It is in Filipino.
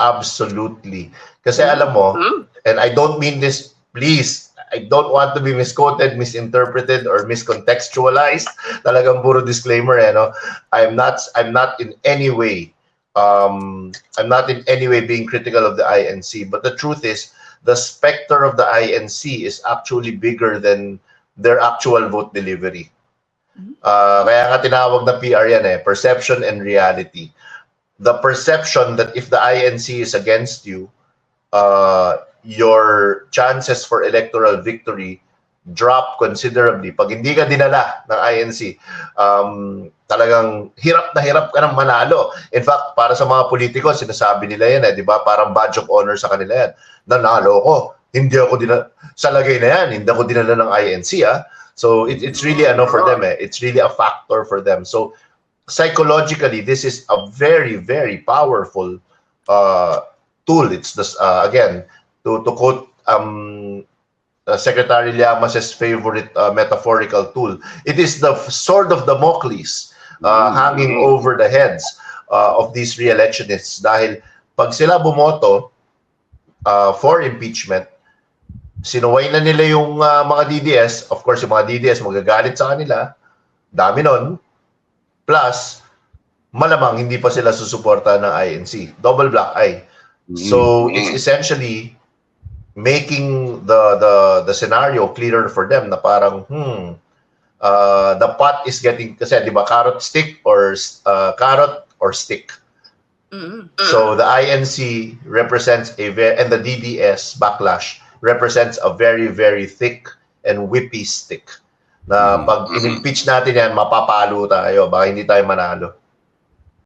absolutely. Kasi alam mo, Hmm? and I don't mean this, please, I don't want to be misquoted, misinterpreted, or miscontextualized. Talagang puro disclaimer, eh, no? I'm not, I'm not in any way, um, I'm not in any way being critical of the INC. But the truth is, the specter of the INC is actually bigger than their actual vote delivery. Uh, kaya nga tinawag na PR yan eh, perception and reality. The perception that if the INC is against you, uh, your chances for electoral victory drop considerably. Pag hindi ka dinala ng INC, um, talagang hirap na hirap ka ng manalo. In fact, para sa mga politiko, sinasabi nila yan eh, di ba? Parang badge of honor sa kanila yan. Nanalo ko. Hindi ako dinala, sa lagay na yan, hindi ako dinala ng INC ah. So it, it's really ano for them eh. It's really a factor for them. So psychologically, this is a very, very powerful uh, tool. It's this uh, again to to quote um, uh, Secretary Llamas's favorite uh, metaphorical tool. It is the sword of Damocles uh, hanging over the heads uh, of these re-electionists dahil pag sila bumoto uh, for impeachment, sinuway na nila yung uh, mga DDS. Of course, yung mga DDS magagalit sa kanila. Dami nun. Plus, malamang hindi pa sila susuporta ng INC. Double black eye. So it's essentially making the the the scenario clearer for them na parang hmm uh, the pot is getting kasi di ba carrot stick or uh, carrot or stick. Mm. So the INC represents a very and the DDS backlash represents a very very thick and whippy stick. Na pag in-impeach natin yan, mapapalo tayo, baka hindi tayo manalo.